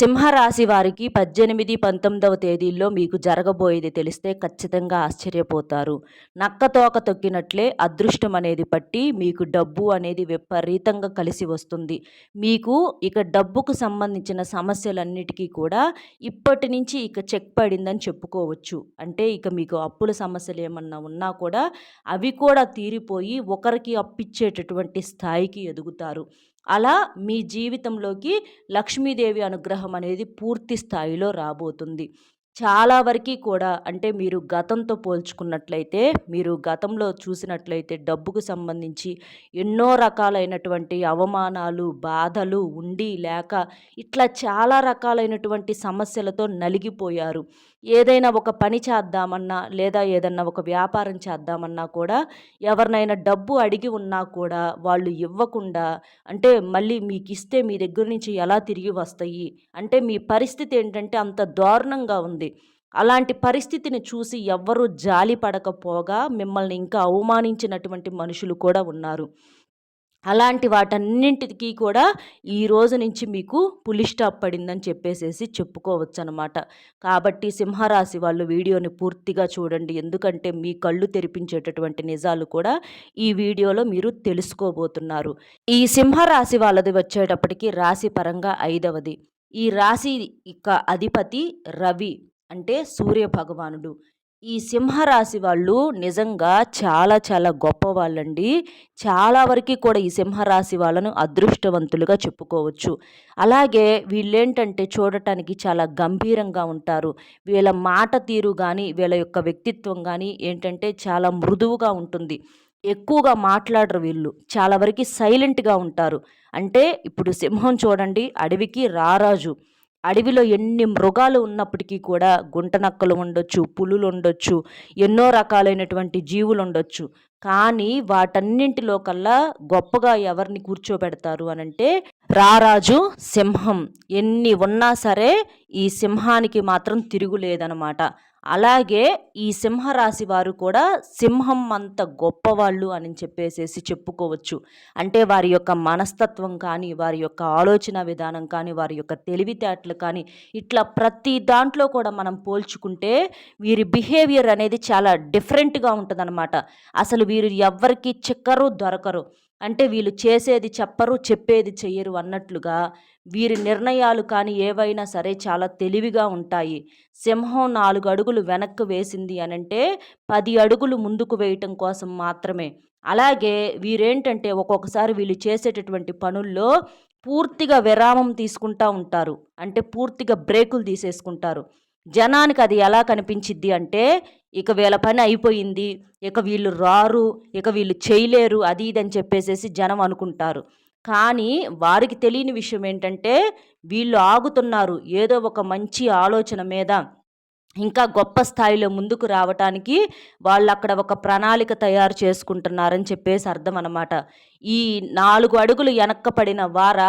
సింహరాశి వారికి పద్దెనిమిది పంతొమ్మిదవ తేదీల్లో మీకు జరగబోయేది తెలిస్తే ఖచ్చితంగా ఆశ్చర్యపోతారు. నక్కతోక తొక్కినట్లే అదృష్టం అనేది పట్టి మీకు డబ్బు అనేది విపరీతంగా కలిసి వస్తుంది. మీకు ఇక డబ్బుకు సంబంధించిన సమస్యలన్నిటికీ కూడా ఇప్పటి నుంచి ఇక చెక్ పడిందని చెప్పుకోవచ్చు. అంటే ఇక మీకు అప్పుల సమస్యలు ఏమన్నా ఉన్నా కూడా అవి కూడా తీరిపోయి ఒకరికి అప్పిచ్చేటటువంటి స్థాయికి ఎదుగుతారు. అలా మీ జీవితంలోకి లక్ష్మీదేవి అనుగ్రహం అనేది పూర్తి స్థాయిలో రాబోతుంది. చాలా వరకు కూడా అంటే మీరు గతంతో పోల్చుకున్నట్లయితే మీరు గతంలో చూసినట్లయితే డబ్బుకు సంబంధించి ఎన్నో రకాలైనటువంటి అవమానాలు బాధలు ఉండి లేక ఇట్లా చాలా రకాలైనటువంటి సమస్యలతో నలిగిపోయారు. ఏదైనా ఒక పని చేద్దామన్నా లేదా ఏదన్నా ఒక వ్యాపారం చేద్దామన్నా కూడా ఎవరినైనా డబ్బు అడిగి ఉన్నా కూడా వాళ్ళు ఇవ్వకుండా అంటే మళ్ళీ మీకు ఇస్తే మీ దగ్గర నుంచి ఎలా తిరిగి వస్తాయి? అంటే మీ పరిస్థితి ఏంటంటే అంత దారుణంగా ఉంది. అలాంటి పరిస్థితిని చూసి ఎవ్వరూ జాలి పడకపోగా మిమ్మల్ని ఇంకా అవమానించినటువంటి మనుషులు కూడా ఉన్నారు. అలాంటి వాటన్నింటికి కూడా ఈ రోజు నుంచి మీకు పులి స్టాప్ పడిందని చెప్పేసేసి చెప్పుకోవచ్చు అనమాట కాబట్టి సింహరాశి వాళ్ళు వీడియోని పూర్తిగా చూడండి. ఎందుకంటే మీ కళ్ళు తెరిపించేటటువంటి నిజాలు కూడా ఈ వీడియోలో మీరు తెలుసుకోబోతున్నారు. ఈ సింహరాశి వాళ్ళది వచ్చేటప్పటికి రాశి పరంగా ఐదవది. ఈ రాశి యొక్క అధిపతి రవి అంటే సూర్య భగవానుడు. ఈ సింహరాశి వాళ్ళు నిజంగా చాలా చాలా గొప్ప వాళ్ళండి. చాలా వరకు కూడా ఈ సింహరాశి వాళ్ళను అదృష్టవంతులుగా చెప్పుకోవచ్చు. అలాగే వీళ్ళేంటంటే చూడటానికి చాలా గంభీరంగా ఉంటారు. వీళ్ళ మాట తీరు కానీ వీళ్ళ యొక్క వ్యక్తిత్వం కానీ ఏంటంటే చాలా మృదువుగా ఉంటుంది. ఎక్కువగా మాట్లాడరు వీళ్ళు. చాలా వరకు సైలెంట్గా ఉంటారు. అంటే ఇప్పుడు సింహం చూడండి అడవికి రారాజు. అడవిలో ఎన్ని మృగాలు ఉన్నప్పటికీ కూడా గుంటనక్కలు ఉండొచ్చు పులులు ఉండొచ్చు ఎన్నో రకాలైనటువంటి జీవులు ఉండొచ్చు. కానీ వాటన్నింటిలో కల్లా గొప్పగా ఎవరిని కూర్చోబెడతారు అనంటే రారాజు సింహం. ఎన్ని ఉన్నా సరే ఈ సింహానికి మాత్రం తిరుగులేదనమాట అలాగే ఈ సింహరాశి వారు కూడా సింహం అంత గొప్పవాళ్ళు అని చెప్పేసేసి చెప్పుకోవచ్చు. అంటే వారి యొక్క మనస్తత్వం కానీ వారి యొక్క ఆలోచన విధానం కానీ వారి యొక్క తెలివితేటలు కానీ ఇట్లా ప్రతి దాంట్లో కూడా మనం పోల్చుకుంటే వీరి బిహేవియర్ అనేది చాలా డిఫరెంట్గా ఉంటుందన్నమాట. అసలు వీరు ఎవ్వరికి చిక్కరు దొరకరు. అంటే వీళ్ళు చేసేది చెప్పరు చెప్పేది చెయ్యరు అన్నట్లుగా వీరి నిర్ణయాలు కానీ ఏవైనా సరే చాలా తెలివిగా ఉంటాయి. సింహం నాలుగు అడుగులు వెనక్కు వేసింది అనంటే పది అడుగులు ముందుకు వేయటం కోసం మాత్రమే. అలాగే వీరేంటంటే ఒక్కొక్కసారి వీళ్ళు చేసేటటువంటి పనుల్లో పూర్తిగా విరామం తీసుకుంటా ఉంటారు. అంటే పూర్తిగా బ్రేకులు తీసేసుకుంటారు. జనానికి అది ఎలా కనిపించిద్ది అంటే ఇక వీళ్ళ పని అయిపోయింది. ఇక వీళ్ళు రారు. ఇక వీళ్ళు చేయలేరు. అది ఇది అని చెప్పేసేసి జనం అనుకుంటారు. కానీ వారికి తెలియని విషయం ఏంటంటే వీళ్ళు ఆగుతున్నారు. ఏదో ఒక మంచి ఆలోచన మీద ఇంకా గొప్ప స్థాయిలో ముందుకు రావటానికి వాళ్ళు అక్కడ ఒక ప్రణాళిక తయారు చేసుకుంటున్నారని చెప్పేసి అర్థం అనమాట ఈ నాలుగు అడుగులు వెనక్కపడిన వార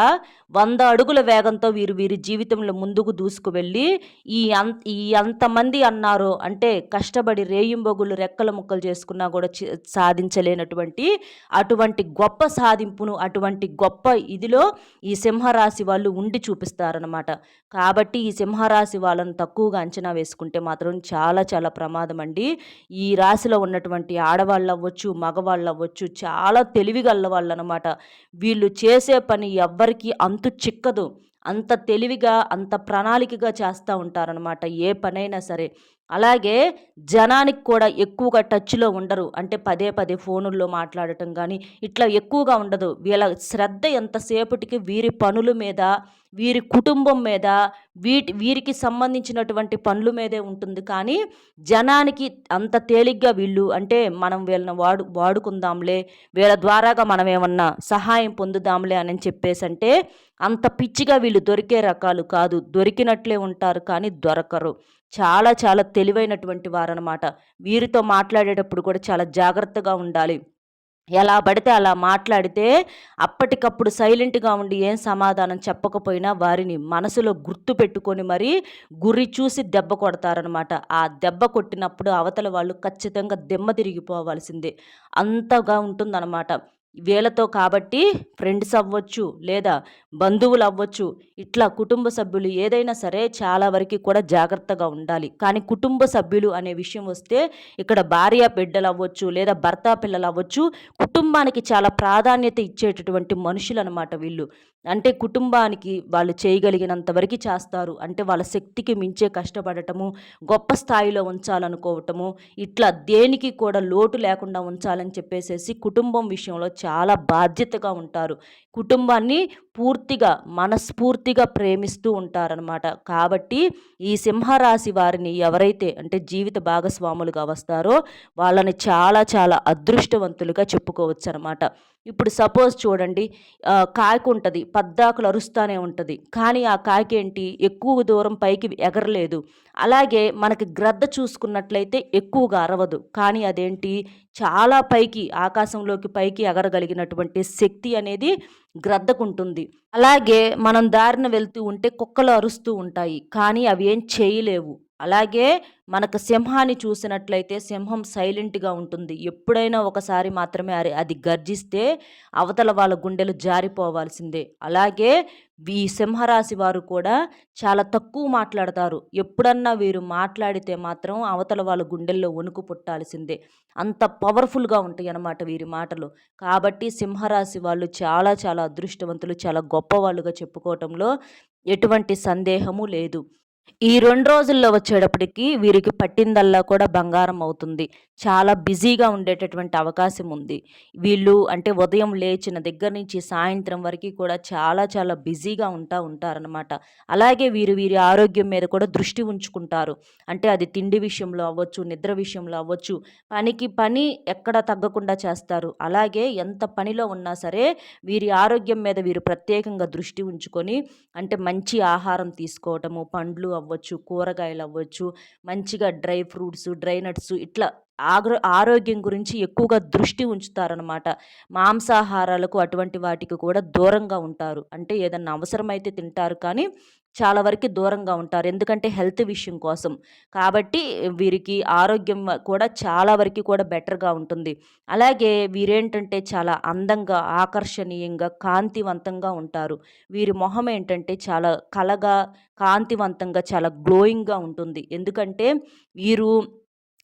వంద అడుగుల వేగంతో వీరు వీరి జీవితంలో ముందుకు దూసుకు వెళ్ళి ఈ అంత ఈ అంతమంది అన్నారు. అంటే కష్టపడి రేయింబొగులు రెక్కల ముక్కలు చేసుకున్నా కూడా సాధించలేనటువంటి అటువంటి గొప్ప సాధింపును అటువంటి గొప్ప ఇదిలో ఈ సింహరాశి వాళ్ళు ఉండి చూపిస్తారనమాట కాబట్టి ఈ సింహరాశి వాళ్ళను తక్కువగా అంచనా వేసుకుంటే మాత్రం చాలా చాలా ప్రమాదం అండి. ఈ రాశిలో ఉన్నటువంటి ఆడవాళ్ళు అవ్వచ్చు మగవాళ్ళు అవ్వచ్చు చాలా తెలివిగల వాళ్ళు అనమాట వీళ్ళు చేసే పని ఎవ్వరికి అంతు చిక్కదు. అంత తెలివిగా అంత ప్రణాళికగా చేస్తూ ఉంటారనమాట. ఏ పనైనా సరే. అలాగే జనానికి కూడా ఎక్కువగా టచ్లో ఉండరు. అంటే పదే పదే ఫోనుల్లో మాట్లాడటం కానీ ఇట్లా ఎక్కువగా ఉండదు. వీళ్ళ శ్రద్ధ ఎంతసేపటికి వీరి పనుల మీద వీరి కుటుంబం మీద వీటి వీరికి సంబంధించినటువంటి పనుల మీదే ఉంటుంది. కానీ జనానికి అంత తేలిగ్గా వీళ్ళు అంటే మనం వీళ్ళని వాడు వాడుకుందాంలే వీళ్ళ ద్వారాగా మనం ఏమన్నా సహాయం పొందుదాంలే అని చెప్పేసి అంటే అంత పిచ్చిగా వీళ్ళు దొరికే రకాలు కాదు. దొరికినట్లే ఉంటారు కానీ దొరకరు. చాలా చాలా తెలివైనటువంటి వారనమాట వీరితో మాట్లాడేటప్పుడు కూడా చాలా జాగ్రత్తగా ఉండాలి. ఎలా పడితే అలా మాట్లాడితే అప్పటికప్పుడు సైలెంట్గా ఉండి ఏం సమాధానం చెప్పకపోయినా వారిని మనసులో గుర్తు పెట్టుకొని మరీ గురి చూసి దెబ్బ కొడతారనమాట ఆ దెబ్బ కొట్టినప్పుడు అవతల వాళ్ళు ఖచ్చితంగా దెమ్మ తిరిగిపోవాల్సిందే. అంతగా ఉంటుందన్నమాట. వీళ్ళతో కాబట్టి ఫ్రెండ్స్ అవ్వచ్చు లేదా బంధువులు అవ్వచ్చు ఇట్లా కుటుంబ సభ్యులు ఏదైనా సరే చాలా వరకు కూడా జాగ్రత్తగా ఉండాలి. కానీ కుటుంబ సభ్యులు అనే విషయం వస్తే ఇక్కడ భార్య బిడ్డలు అవ్వచ్చు లేదా భర్త పిల్లలు అవ్వచ్చు కుటుంబానికి చాలా ప్రాధాన్యత ఇచ్చేటటువంటి మనుషులు అనమాట వీళ్ళు. అంటే కుటుంబానికి వాళ్ళు చేయగలిగినంత వరకు చేస్తారు. అంటే వాళ్ళ శక్తికి మించే కష్టపడటము గొప్ప స్థాయిలో ఉంచాలనుకోవటము ఇట్లా దేనికి కూడా లోటు లేకుండా ఉంచాలని చెప్పేసేసి కుటుంబం విషయంలో చాలా బాధ్యతగా ఉంటారు. కుటుంబాన్ని పూర్తిగా మనస్ఫూర్తిగా ప్రేమిస్తూ ఉంటారనమాట కాబట్టి ఈ సింహరాశి వారిని ఎవరైతే అంటే జీవిత భాగస్వాములుగా వస్తారో వాళ్ళని చాలా చాలా అదృష్టవంతులుగా చెప్పుకోవచ్చు అనమాట ఇప్పుడు సపోజ్ చూడండి కాయకు ఉంటుంది పద్దాకులు అరుస్తూనే ఉంటుంది కానీ ఆ కాయకి ఏంటి ఎక్కువ దూరం పైకి ఎగరలేదు. అలాగే మనకి గ్రద్ద చూసుకున్నట్లయితే ఎక్కువగా అరవదు కానీ అదేంటి చాలా పైకి ఆకాశంలోకి పైకి ఎగరగలిగినటువంటి శక్తి అనేది గ్రద్దకుంటుంది. అలాగే మనం దారిన వెళ్తూ ఉంటే కుక్కలు అరుస్తూ ఉంటాయి కానీ అవి ఏం చేయలేవు. అలాగే మనకు సింహాన్ని చూసినట్లయితే సింహం సైలెంట్గా ఉంటుంది. ఎప్పుడైనా ఒకసారి మాత్రమే అది అది గర్జిస్తే అవతల వాళ్ళ గుండెలు జారిపోవాల్సిందే. అలాగే ఈ సింహరాశి వారు కూడా చాలా తక్కువ మాట్లాడతారు. ఎప్పుడన్నా వీరు మాట్లాడితే మాత్రం అవతల వాళ్ళ గుండెల్లో వణుకు పుట్టాల్సిందే. అంత పవర్ఫుల్గా ఉంటాయి అన్నమాట వీరి మాటలు. కాబట్టి సింహరాశి వాళ్ళు చాలా చాలా అదృష్టవంతులు చాలా గొప్పవాళ్ళుగా చెప్పుకోవటంలో ఎటువంటి సందేహము లేదు. ఈ రెండు రోజుల్లో వచ్చేటప్పటికి వీరికి పట్టిందల్లా కూడా బంగారం అవుతుంది. చాలా బిజీగా ఉండేటటువంటి అవకాశం ఉంది. వీళ్ళు అంటే ఉదయం లేచిన దగ్గర నుంచి సాయంత్రం వరకు కూడా చాలా చాలా బిజీగా ఉంటా ఉంటారనమాట అలాగే వీరు వీరి ఆరోగ్యం మీద కూడా దృష్టి ఉంచుకుంటారు. అంటే అది తిండి విషయంలో అవ్వచ్చు నిద్ర విషయంలో అవ్వచ్చు పనికి పని ఎక్కడ తగ్గకుండా చేస్తారు. అలాగే ఎంత పనిలో ఉన్నా సరే వీరి ఆరోగ్యం మీద వీరు ప్రత్యేకంగా దృష్టి ఉంచుకొని అంటే మంచి ఆహారం తీసుకోవటము పండ్లు అవ్వచ్చు కూరగాయలు అవ్వచ్చు మంచిగా డ్రై ఫ్రూట్స్ డ్రై నట్స్ ఇట్లా ఆగ్రో ఆరోగ్యం గురించి ఎక్కువగా దృష్టి ఉంచుతారనమాట మాంసాహారాలకు అటువంటి వాటికి కూడా దూరంగా ఉంటారు. అంటే ఏదన్నా అవసరమైతే తింటారు కానీ చాలా వరకు దూరంగా ఉంటారు. ఎందుకంటే హెల్త్ విషయం కోసం. కాబట్టి వీరికి ఆరోగ్యం కూడా చాలా వరకు కూడా బెటర్గా ఉంటుంది. అలాగే వీరేంటంటే చాలా అందంగా ఆకర్షణీయంగా కాంతివంతంగా ఉంటారు. వీరి మొహం ఏంటంటే చాలా కలగా కాంతివంతంగా చాలా గ్లోయింగ్గా ఉంటుంది. ఎందుకంటే వీరు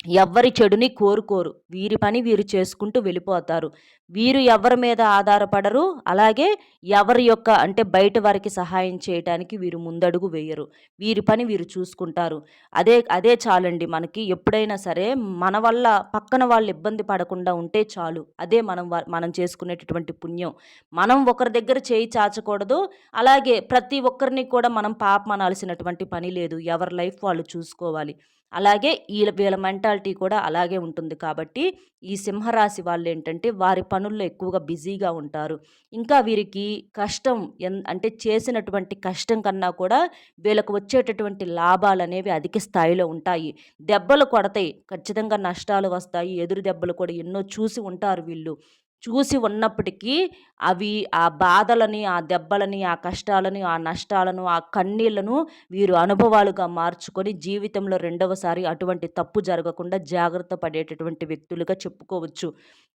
ఎవ్వరి చెడుని కోరుకోరు. వీరి పని వీరు చేసుకుంటూ వెళ్ళిపోతారు. వీరు ఎవరి మీద ఆధారపడరు. అలాగే ఎవరి యొక్క అంటే బయట వారికి సహాయం చేయడానికి వీరు ముందడుగు వేయరు. వీరి పని వీరు చూసుకుంటారు. అదే అదే చాలండి మనకి. ఎప్పుడైనా సరే మన వల్ల పక్కన వాళ్ళు ఇబ్బంది పడకుండా ఉంటే చాలు. అదే మనం మనం చేసుకునేటటువంటి పుణ్యం. మనం ఒకరి దగ్గర చేయి చాచకూడదు. అలాగే ప్రతి ఒక్కరిని కూడా మనం పాపమనాల్సినటువంటి పని లేదు. ఎవరి లైఫ్ వాళ్ళు చూసుకోవాలి. అలాగే వీళ్ళ వీళ్ళ మెంటాలిటీ కూడా అలాగే ఉంటుంది కాబట్టి ఈ సింహరాశి వాళ్ళు ఏంటంటే వారి పనుల్లో ఎక్కువగా బిజీగా ఉంటారు. ఇంకా వీరికి కష్టం ఎన్ అంటే చేసినటువంటి కష్టం కన్నా కూడా వీళ్ళకు వచ్చేటటువంటి లాభాలు అనేవి అధిక స్థాయిలో ఉంటాయి. దెబ్బలు కొడతాయి. ఖచ్చితంగా నష్టాలు వస్తాయి. ఎదురు దెబ్బలు కూడా ఎన్నో చూసి ఉంటారు వీళ్ళు. చూసి ఉన్నప్పటికీ అవి ఆ బాధలని ఆ దెబ్బలని ఆ కష్టాలను ఆ నష్టాలను ఆ కన్నీళ్ళను వీరు అనుభవాలుగా మార్చుకొని జీవితంలో రెండవసారి అటువంటి తప్పు జరగకుండా జాగ్రత్త పడేటటువంటి వ్యక్తులుగా చెప్పుకోవచ్చు.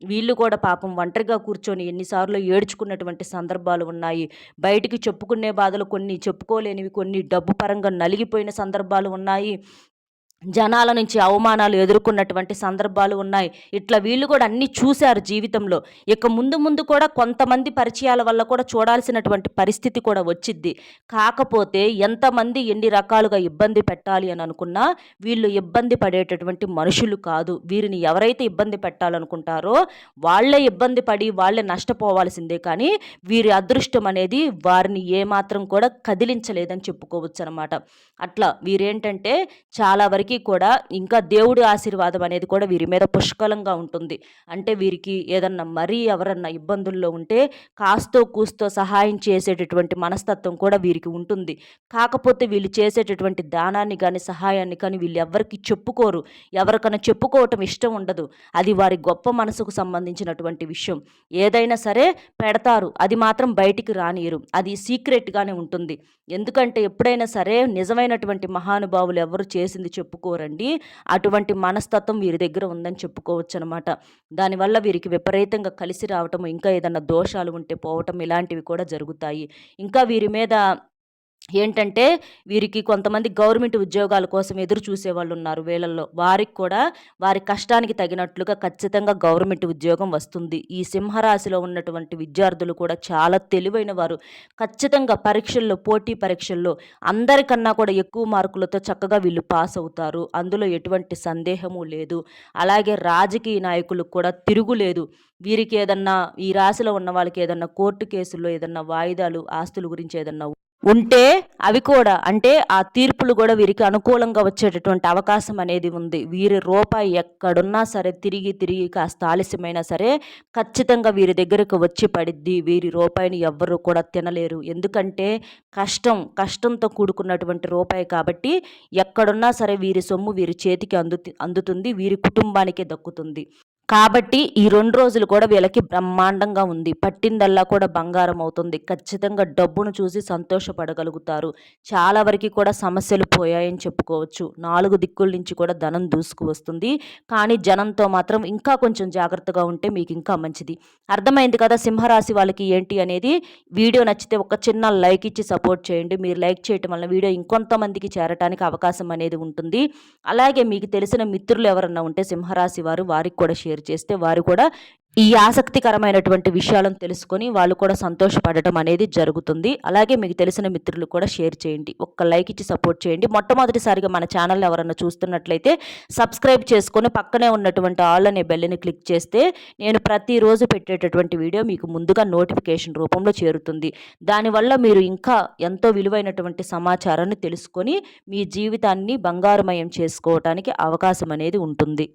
వీళ్ళు కూడా పాపం ఒంటరిగా కూర్చొని ఎన్నిసార్లు ఏడ్చుకున్నటువంటి సందర్భాలు ఉన్నాయి. బయటికి చెప్పుకునే బాధలు కొన్ని చెప్పుకోలేనివి కొన్ని డబ్బు పరంగా నలిగిపోయిన సందర్భాలు ఉన్నాయి. జనాల నుంచి అవమానాలు ఎదుర్కొన్నటువంటి సందర్భాలు ఉన్నాయి. ఇట్లా వీళ్ళు కూడా అన్నీ చూశారు జీవితంలో. ఇక ముందు ముందు కూడా కొంతమంది పరిచయాల వల్ల కూడా చూడాల్సినటువంటి పరిస్థితి కూడా వచ్చిద్ది. కాకపోతే ఎంతమంది ఎన్ని రకాలుగా ఇబ్బంది పెట్టాలి అని అనుకున్నా వీళ్ళు ఇబ్బంది పడేటటువంటి మనుషులు కాదు. వీరిని ఎవరైతే ఇబ్బంది పెట్టాలనుకుంటారో వాళ్ళే ఇబ్బంది పడి వాళ్ళే నష్టపోవాల్సిందే. కానీ వీరి అదృష్టం అనేది వారిని ఏమాత్రం కూడా కదిలించలేదని చెప్పుకోవచ్చు అనమాట అట్లా వీరేంటంటే చాలా వరకు వారికి కూడా ఇంకా దేవుడి ఆశీర్వాదం అనేది కూడా వీరి మీద పుష్కలంగా ఉంటుంది. అంటే వీరికి ఏదన్నా మరీ ఎవరన్నా ఇబ్బందుల్లో ఉంటే కాస్తో కూస్తో సహాయం చేసేటటువంటి మనస్తత్వం కూడా వీరికి ఉంటుంది. కాకపోతే వీళ్ళు చేసేటటువంటి దానాన్ని కానీ సహాయాన్ని కానీ వీళ్ళు ఎవరికి చెప్పుకోరు. ఎవరికైనా చెప్పుకోవటం ఇష్టం ఉండదు. అది వారి గొప్ప మనసుకు సంబంధించినటువంటి విషయం. ఏదైనా సరే పెడతారు. అది మాత్రం బయటికి రానియరు. అది సీక్రెట్గానే ఉంటుంది. ఎందుకంటే ఎప్పుడైనా సరే నిజమైనటువంటి మహానుభావులు ఎవరు చేసింది చెప్పు చెప్పుకోరండి. అటువంటి మనస్తత్వం వీరి దగ్గర ఉందని చెప్పుకోవచ్చు అనమాట దానివల్ల వీరికి విపరీతంగా కలిసి రావటం ఇంకా ఏదన్నా దోషాలు ఉంటే పోవటం ఇలాంటివి కూడా జరుగుతాయి. ఇంకా వీరి మీద ఏంటంటే వీరికి కొంతమంది గవర్నమెంట్ ఉద్యోగాల కోసం ఎదురు చూసేవాళ్ళు ఉన్నారు వేళల్లో వారికి కూడా వారి కష్టానికి తగినట్లుగా ఖచ్చితంగా గవర్నమెంట్ ఉద్యోగం వస్తుంది. ఈ సింహరాశిలో ఉన్నటువంటి విద్యార్థులు కూడా చాలా తెలివైన వారు. ఖచ్చితంగా పరీక్షల్లో పోటీ పరీక్షల్లో అందరికన్నా కూడా ఎక్కువ మార్కులతో చక్కగా వీళ్ళు పాస్ అవుతారు. అందులో ఎటువంటి సందేహము లేదు. అలాగే రాజకీయ నాయకులకు కూడా తిరుగులేదు వీరికి ఏదన్నా ఈ రాశిలో ఉన్న వాళ్ళకి ఏదన్నా కోర్టు కేసుల్లో ఏదన్నా వాయిదాలు ఆస్తుల గురించి ఏదన్నా ఉంటే అవి కూడా అంటే ఆ తీర్పులు కూడా వీరికి అనుకూలంగా వచ్చేటటువంటి అవకాశం అనేది ఉంది. వీరి రూపాయి ఎక్కడున్నా సరే తిరిగి తిరిగి కాస్త ఆలస్యమైనా సరే ఖచ్చితంగా వీరి దగ్గరకు వచ్చి పడిద్ది. వీరి రూపాయిని ఎవ్వరూ కూడా తినలేరు. ఎందుకంటే కష్టం కష్టంతో కూడుకున్నటువంటి రూపాయి కాబట్టి ఎక్కడున్నా సరే వీరి సొమ్ము వీరి చేతికి అందు అందుతుంది. వీరి కుటుంబానికే దక్కుతుంది. కాబట్టి ఈ రెండు రోజులు కూడా వీళ్ళకి బ్రహ్మాండంగా ఉంది. పట్టిందల్లా కూడా బంగారం అవుతుంది. ఖచ్చితంగా డబ్బును చూసి సంతోషపడగలుగుతారు. చాలా వరకు కూడా సమస్యలు పోయాయని చెప్పుకోవచ్చు. నాలుగు దిక్కుల నుంచి కూడా ధనం దూసుకు వస్తుంది. కానీ జనంతో మాత్రం ఇంకా కొంచెం జాగ్రత్తగా ఉంటే మీకు ఇంకా మంచిది. అర్థమైంది కదా సింహరాశి వాళ్ళకి ఏంటి అనేది? వీడియో నచ్చితే ఒక చిన్న లైక్ ఇచ్చి సపోర్ట్ చేయండి. మీరు లైక్ చేయటం వల్ల వీడియో ఇంకొంతమందికి చేరటానికి అవకాశం అనేది ఉంటుంది. అలాగే మీకు తెలిసిన మిత్రులు ఎవరన్నా ఉంటే సింహరాశి వారు వారికి కూడా షేర్ షేర్ చేస్తే వారు కూడా ఈ ఆసక్తికరమైనటువంటి విషయాలను తెలుసుకొని వాళ్ళు కూడా సంతోషపడటం అనేది జరుగుతుంది. అలాగే మీకు తెలిసిన మిత్రులు కూడా షేర్ చేయండి. ఒక్క లైక్ ఇచ్చి సపోర్ట్ చేయండి. మొట్టమొదటిసారిగా మన ఛానల్ ఎవరన్నా చూస్తున్నట్లయితే సబ్స్క్రైబ్ చేసుకొని పక్కనే ఉన్నటువంటి ఆల్ అనే బెల్ని క్లిక్ చేస్తే నేను ప్రతిరోజు పెట్టేటటువంటి వీడియో మీకు ముందుగా నోటిఫికేషన్ రూపంలో చేరుతుంది. దానివల్ల మీరు ఇంకా ఎంతో విలువైనటువంటి సమాచారాన్ని తెలుసుకొని మీ జీవితాన్ని బంగారుమయం చేసుకోవటానికి అవకాశం అనేది ఉంటుంది.